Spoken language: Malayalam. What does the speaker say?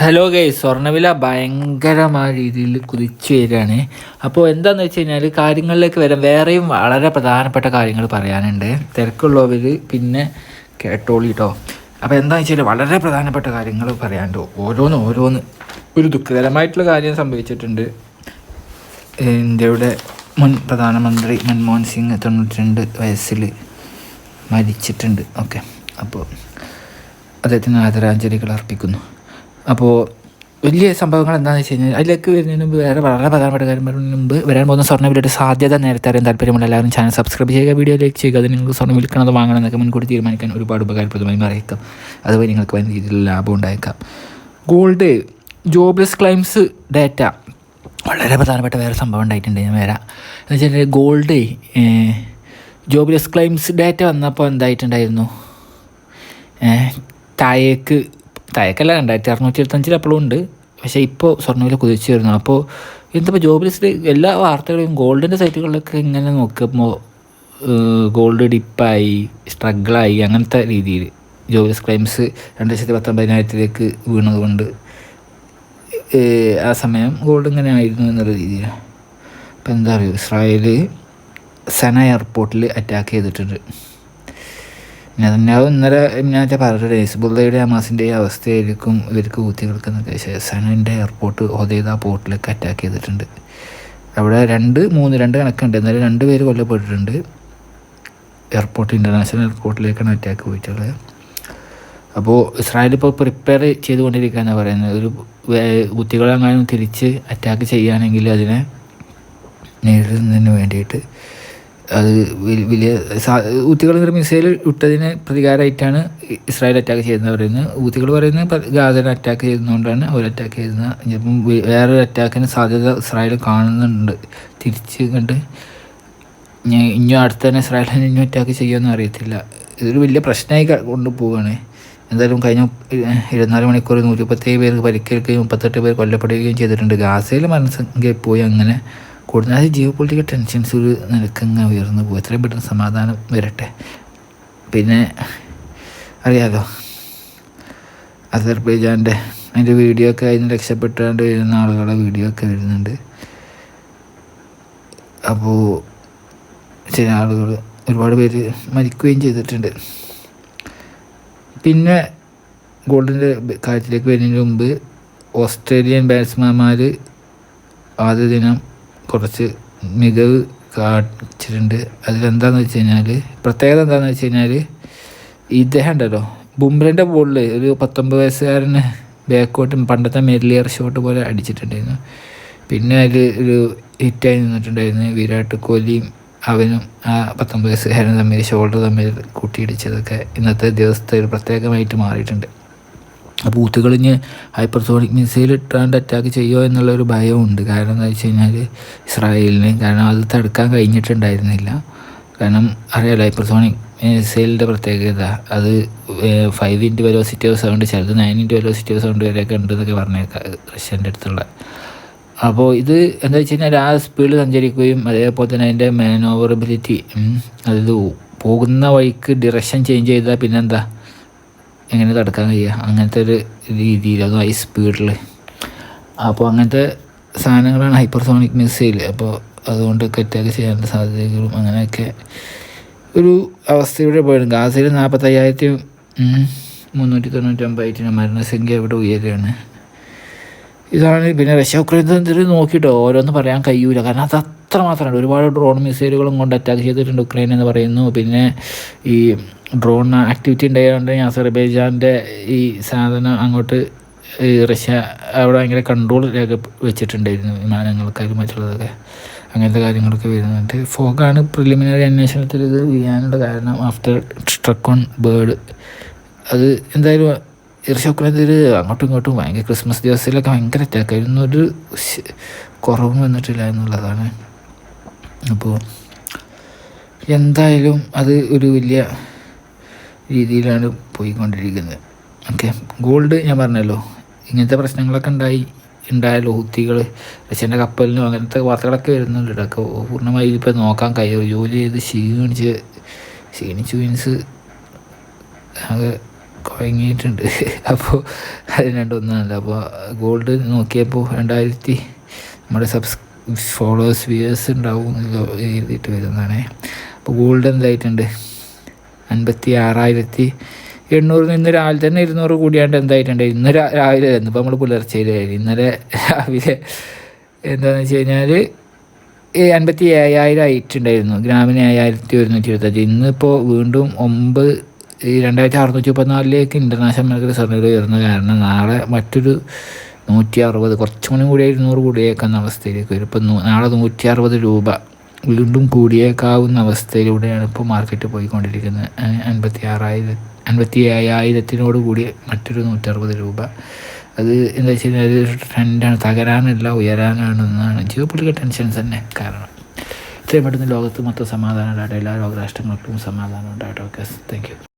ഹലോ ഗൈ സ്വർണവില ഭയങ്കരമായ രീതിയിൽ കുതിച്ചു വരികയാണ്. അപ്പോൾ എന്താണെന്ന് വെച്ച് കഴിഞ്ഞാൽ കാര്യങ്ങളിലേക്ക് വരാം വേറെയും വളരെ പ്രധാനപ്പെട്ട കാര്യങ്ങൾ പറയാനുണ്ട്. തിരക്കുള്ളവർ പിന്നെ കേട്ടോളി കേട്ടോ അപ്പോൾ എന്താണെന്ന് വെച്ചാൽ വളരെ പ്രധാനപ്പെട്ട കാര്യങ്ങൾ പറയാനുണ്ട്. ഓരോന്ന് ഓരോന്ന്. ഒരു ദുഃഖകരമായിട്ടുള്ള കാര്യം സംഭവിച്ചിട്ടുണ്ട്. ഇന്ത്യയുടെ മുൻ പ്രധാനമന്ത്രി മൻമോഹൻ സിംഗ് തൊണ്ണൂറ്റി രണ്ട് വയസ്സിൽ മരിച്ചിട്ടുണ്ട്. ഓക്കെ. അപ്പോൾ അദ്ദേഹത്തിന് ആദരാഞ്ജലികൾ അർപ്പിക്കുന്നു. അപ്പോൾ വലിയ സംഭവങ്ങൾ എന്താണെന്ന് വെച്ച് കഴിഞ്ഞാൽ അതിലേക്ക് വരുന്നതിന് മുമ്പ് വേറെ വളരെ പ്രധാനപ്പെട്ട കാര്യം പറയുന്നതിന് മുമ്പ് വരാൻ പോകുന്ന സ്വർണ വിലയുടെ സാധ്യത നേരത്തെ അറിയാൻ താല്പര്യമുള്ള എല്ലാവരും ചാനൽ സബ്സ്ക്രൈബ് ചെയ്യുക വീഡിയോ ലൈക്ക് ചെയ്യുക അത് നിങ്ങൾക്ക് സ്വർണം വിൽക്കണത് വാങ്ങണം എന്നൊക്കെ മുൻകൂട്ടി തീരുമാനിക്കാൻ ഒരുപാട് ഉപകാരപ്രദമായി അറിയിക്കാം അതുവഴി നിങ്ങൾക്ക് വലിയ രീതിയിൽ ലാഭം ഉണ്ടായേക്കാം. ഗോൾഡ് ജോബ്ലെസ് ക്ലൈംസ് ഡാറ്റ വളരെ പ്രധാനപ്പെട്ട വേറെ സംഭവം ഉണ്ടായിട്ടുണ്ട് ഞാൻ വരാം. എന്ന് വെച്ചാൽ ഗോൾഡ് ജോബ്ലെസ് ക്ലൈംസ് ഡാറ്റ വന്നപ്പോൾ എന്തായിട്ടുണ്ടായിരുന്നു? താഴേക്ക് താഴേക്കല്ല രണ്ടായിരത്തി അറുന്നൂറ്റി എഴുപത്തഞ്ചിൽ അപ്പോഴും ഉണ്ട്. പക്ഷേ ഇപ്പോൾ സ്വർണവില കുതിച്ചു വരുന്നു. അപ്പോൾ എന്തപ്പോൾ ലിസ്റ്റിൽ എല്ലാ വാർത്തകളും ഗോൾഡിന്റെ സൈറ്റുകളിലൊക്കെ ഇങ്ങനെ നോക്കുമ്പോൾ ഗോൾഡ് ഡിപ്പായി സ്ട്രഗിളായി അങ്ങനത്തെ രീതിയിൽ ജോബ്ലെസ് ക്ലെയിംസ് രണ്ട് ലക്ഷത്തി പത്തൊമ്പതിനായിരത്തിലേക്ക് വീണതുകൊണ്ട് ആ സമയം ഗോൾഡ് ഇങ്ങനെ ആയിരുന്നു എന്നുള്ള രീതിയിലാണ് അപ്പോൾ എന്താ പറയുക ഇസ്രായേൽ സന എയർപോർട്ടിൽ അറ്റാക്ക് ചെയ്തിട്ടുണ്ട്. നെതന്യാവ് ഇന്നലെ ഞാൻ പറഞ്ഞിട്ട് ഹിസ്ബുള്ളയുടെ ഹമാസിന്റെ അവസ്ഥയായിരിക്കും ഇവർക്ക് ഊത്തികൾക്കെന്നൊക്കെ ഷെസാനിന്റെ എയർപോർട്ട് ഹൊദൈദ പോർട്ടിലേക്ക് അറ്റാക്ക് ചെയ്തിട്ടുണ്ട്. അവിടെ രണ്ട് മൂന്ന് രണ്ട് കണക്കുണ്ട്. എന്നാലും രണ്ട് പേര് കൊല്ലപ്പെട്ടിട്ടുണ്ട്. എയർപോർട്ട് ഇന്റർനാഷണൽ എയർപോർട്ടിലേക്കാണ് അറ്റാക്ക് പോയിട്ടുള്ളത്. അപ്പോൾ ഇസ്രായേൽ ഇപ്പോൾ പ്രിപ്പയർ ചെയ്തുകൊണ്ടിരിക്കുകയെന്നാണ് പറയുന്നത്. ഒരു കുത്തികളെങ്ങാനും തിരിച്ച് അറ്റാക്ക് ചെയ്യുകയാണെങ്കിൽ അതിനെ നേരിടുന്നതിന് വേണ്ടിയിട്ട്. അത് വലിയ ഊത്തികൾ ഒരു മിസൈൽ ഇട്ടതിന് പ്രതികാരമായിട്ടാണ് ഇസ്രായേൽ അറ്റാക്ക് ചെയ്യുന്നത് പറയുന്നത്. ഊത്തികൾ പറയുന്നത് ഗാസനെ അറ്റാക്ക് ചെയ്യുന്നതുകൊണ്ടാണ് അവർ അറ്റാക്ക് ചെയ്യുന്നത് ചിലപ്പം വേറൊരു അറ്റാക്കിന് സാധ്യത ഇസ്രായേൽ കാണുന്നുണ്ട്. തിരിച്ച് കണ്ട് ഇനിയും അടുത്ത് തന്നെ ഇസ്രായേലിനെ ഇനിയും അറ്റാക്ക് ചെയ്യുമെന്ന് അറിയത്തില്ല. ഇതൊരു വലിയ പ്രശ്നമായി കൊണ്ടുപോവുകയാണ് എന്തായാലും കഴിഞ്ഞ ഇരുപത്തിനാല് മണിക്കൂർ നൂറ്റിപ്പത്തേഴ് പേർക്ക് പരിക്കേൽക്കുകയും മുപ്പത്തെട്ട് പേർ കൊല്ലപ്പെടുകയും ചെയ്തിട്ടുണ്ട്. ഗാസയിൽ മരണസംഖ്യ പോയി അങ്ങനെ കൂടുതൽ അത് ജിയോ പൊളിറ്റിക്കൽ ടെൻഷൻസ് ഒരു നിലക്കങ്ങ് ഉയർന്നു പോകും എത്രയും പെട്ടെന്ന് സമാധാനം വരട്ടെ. പിന്നെ അറിയാലോ അസർബൈജാന്റെ അതിന്റെ വീഡിയോ ഒക്കെ അതിന് രക്ഷപ്പെട്ടാണ്ട് വരുന്ന ആളുകളുടെ വീഡിയോ ഒക്കെ വരുന്നുണ്ട്. അപ്പോൾ ചില ആളുകൾ ഒരുപാട് പേര് മരിക്കുകയും ചെയ്തിട്ടുണ്ട്. പിന്നെ ഗോൾഡിന്റെ കാര്യത്തിലേക്ക് വരുന്നതിന് മുമ്പ് ഓസ്ട്രേലിയൻ ബാറ്റ്സ്മാൻമാർ ആദ്യ ദിനം കുറച്ച് മികവ് കാണിച്ചിട്ടുണ്ട്. അതിലെന്താണെന്ന് വെച്ച് കഴിഞ്ഞാൽ പ്രത്യേകത എന്താണെന്ന് വെച്ച് കഴിഞ്ഞാൽ ഇദ്ദേഹം ഉണ്ടല്ലോ. ബുംബ്രന്റെ ബോളിൽ ഒരു പത്തൊമ്പത് വയസ്സുകാരന് ബാക്കോട്ടും പണ്ടത്തെ മെല്ലിയർ ഷോട്ട് പോലെ അടിച്ചിട്ടുണ്ടായിരുന്നു. പിന്നെ അതിൽ ഒരു ഹിറ്റായി നിന്നിട്ടുണ്ടായിരുന്നു. വിരാട് കോഹ്ലിയും അവനും ആ പത്തൊമ്പത് വയസ്സുകാരനും തമ്മിൽ ഷോൾഡർ തമ്മിൽ കൂട്ടിയിടിച്ചതൊക്കെ ഇന്നത്തെ ദിവസത്തെ ഒരു പ്രത്യേകമായിട്ട് മാറിയിട്ടുണ്ട്. അപ്പോൾ ഹൈപ്പർ ഹൈപ്പർസോണിക് മിസൈൽ ഇട്ടാണ്ട് അറ്റാക്ക് ചെയ്യുമോ എന്നുള്ളൊരു ഭയമുണ്ട് കാരണം എന്താ വെച്ച് കഴിഞ്ഞാൽ ഇസ്രായേലിന് കാരണം അത് തടുക്കാൻ കഴിഞ്ഞിട്ടുണ്ടായിരുന്നില്ല. കാരണം അറിയാലോ ഹൈപ്പർസോണിക് മിസൈലിന്റെ പ്രത്യേകത. അത് five into velocity of sound ചിലത് nine into velocity of sound വരെയൊക്കെ ഉണ്ടെന്നൊക്കെ പറഞ്ഞേക്കാം റഷ്യന്റെ അടുത്തുള്ള. അപ്പോൾ ഇത് എന്താ വെച്ച് കഴിഞ്ഞാൽ ആ സ്പീഡിൽ സഞ്ചരിക്കുകയും അതേപോലെ തന്നെ അതിന്റെ മാനോവറബിലിറ്റി അതായത് പോകുന്ന വഴിക്ക് ഡിറക്ഷൻ ചേഞ്ച് ചെയ്താൽ പിന്നെന്താ? എങ്ങനെ തടുക്കാൻ കഴിയുക? അങ്ങനത്തെ ഒരു രീതിയിൽ അതും ഹൈ സ്പീഡിൽ അപ്പോൾ അങ്ങനത്തെ സാധനങ്ങളാണ് ഹൈപ്പർസോണിക് മിസൈൽ അപ്പോൾ അതുകൊണ്ട് അറ്റാക്ക് ചെയ്യാനുള്ള സാധ്യതകളും അങ്ങനെയൊക്കെ ഒരു അവസ്ഥയുടെ പോയിരുന്നു ഗാസയിൽ നാൽപ്പത്തയ്യായിരത്തി മുന്നൂറ്റി തൊണ്ണൂറ്റൊമ്പതായിട്ട് മരണസംഖ്യ ഇവിടെ ഉയരുകയാണ്. ഇതാണ് പിന്നെ റഷ്യ ഉക്രൈൻ നോക്കിയിട്ടോ ഓരോന്ന് പറയാൻ കഴിയൂല. കാരണം അത് അത്ര മാത്രമാണ് ഒരുപാട് ഡ്രോൺ മിസൈലുകളും കൊണ്ട് അറ്റാക്ക് ചെയ്തിട്ടുണ്ട് ഉക്രൈൻ എന്ന് പറയുന്നു. പിന്നെ ഈ ഡ്രോൺ ആക്ടിവിറ്റി ഉണ്ടായതുകൊണ്ട് അസർബൈജാന്റെ ഈ സാധനം അങ്ങോട്ട് ഈ റഷ്യ അവിടെ ഭയങ്കര കൺട്രോൾ രേഖ വെച്ചിട്ടുണ്ടായിരുന്നു വിമാനങ്ങൾക്കായാലും മറ്റുള്ളതൊക്കെ. അങ്ങനത്തെ കാര്യങ്ങളൊക്കെ വരുന്നുണ്ട്. ഫോഗാണ് പ്രിലിമിനറി അന്വേഷണത്തിൽ ഇത് ചെയ്യാനുള്ള കാരണം ആഫ്റ്റർ സ്ട്രക്ക് ഓൺ ബേർഡ് അത് എന്തായാലും ഇർഷോക്കുലത്തിൽ അങ്ങോട്ടും ഇങ്ങോട്ടും ഭയങ്കര ക്രിസ്മസ് ദിവസത്തിലൊക്കെ ഭയങ്കര അറ്റാക്കായിരുന്നു ഒരു കുറവും വന്നിട്ടില്ല എന്നുള്ളതാണ്. അപ്പോൾ എന്തായാലും അത് ഒരു വലിയ രീതിയിലാണ് പോയിക്കൊണ്ടിരിക്കുന്നത്. ഓക്കെ ഗോൾഡ് ഞാൻ പറഞ്ഞല്ലോ. ഇങ്ങനത്തെ പ്രശ്നങ്ങളൊക്കെ ഉണ്ടായി ഉണ്ടായാലോ ഹുത്തികൾ റഷ്യന്റെ കപ്പലിനും അങ്ങനത്തെ വാർത്തകളൊക്കെ വരുന്നുണ്ട് ഇതൊക്കെ പൂർണമായി ഇതിപ്പോൾ നോക്കാൻ കഴിയും. ജോലി ചെയ്ത് ക്ഷീണിച്ച് ക്ഷീണിച്ച് മീൻസ് ആകെ കുഴങ്ങിയിട്ടുണ്ട്. അപ്പോൾ അത് രണ്ടൊന്നല്ല അപ്പോൾ ഗോൾഡ് നോക്കിയപ്പോൾ രണ്ടായിരത്തി നമ്മുടെ സബ്സ് ഫോളോവേഴ്സ് വ്യൂവേഴ്സ് ഉണ്ടാവും എഴുതിയിട്ട് വരുന്നതാണ്. അപ്പോൾ ഗോൾഡ് എന്തായിട്ടുണ്ട്? അൻപത്തി ആറായിരത്തി എണ്ണൂറിൽ നിന്ന് രാവിലെ തന്നെ ഇരുന്നൂറ് കൂടിയാണ്ട് എന്തായിട്ടുണ്ട്? ഇന്ന് രാവിലെ ആയിരുന്നു ഇപ്പോൾ നമ്മൾ പുലർച്ചയിലായിരുന്നു ഇന്നലെ രാവിലെ എന്താണെന്ന് വെച്ച് കഴിഞ്ഞാൽ അൻപത്തി ഏഴായിരം ആയിട്ടുണ്ടായിരുന്നു. ഗ്രാമിന് ഏഴായിരത്തി ഒരുന്നൂറ്റി ഇരുപത്തഞ്ച് ഇന്നിപ്പോൾ വീണ്ടും ഒമ്പത് രണ്ടായിരത്തി അറുന്നൂറ്റി മുപ്പത്തിനാലിലേക്ക് ഇന്റർനാഷണൽ മാർക്കറ്റ് സ്വർണ ഉയർന്ന കാരണം നാളെ മറ്റൊരു നൂറ്റി അറുപത് കുറച്ചും കൂടി കൂടിയ ഇരുന്നൂറ് കൂടിയേക്കാവുന്ന അവസ്ഥയിലേക്ക് വരും. ഇപ്പം നാളെ നൂറ്റി അറുപത് രൂപ വീണ്ടും കൂടിയേക്കാവുന്ന അവസ്ഥയിലൂടെയാണ് ഇപ്പോൾ മാർക്കറ്റ് പോയിക്കൊണ്ടിരിക്കുന്നത്. അൻപത്തി ആറായിരം അൻപത്തി അയ്യായിരത്തിനോട് കൂടി മറ്റൊരു നൂറ്ററുപത് രൂപ. അത് എന്താ വെച്ച് കഴിഞ്ഞാൽ ഒരു ട്രെൻഡാണ് തകരാനല്ല ഉയരാനാണെന്നാണ് ജിയോ പൊളിറ്റിക്കൽ ടെൻഷൻസ് തന്നെ കാരണം. ഇത്രയും പെട്ടെന്ന് ലോകത്ത് മൊത്തം സമാധാനം ഉണ്ടാകട്ടെ. എല്ലാ ലോകരാഷ്ട്രങ്ങൾക്കും സമാധാനം ഉണ്ടാകട്ടെ. Okay thank you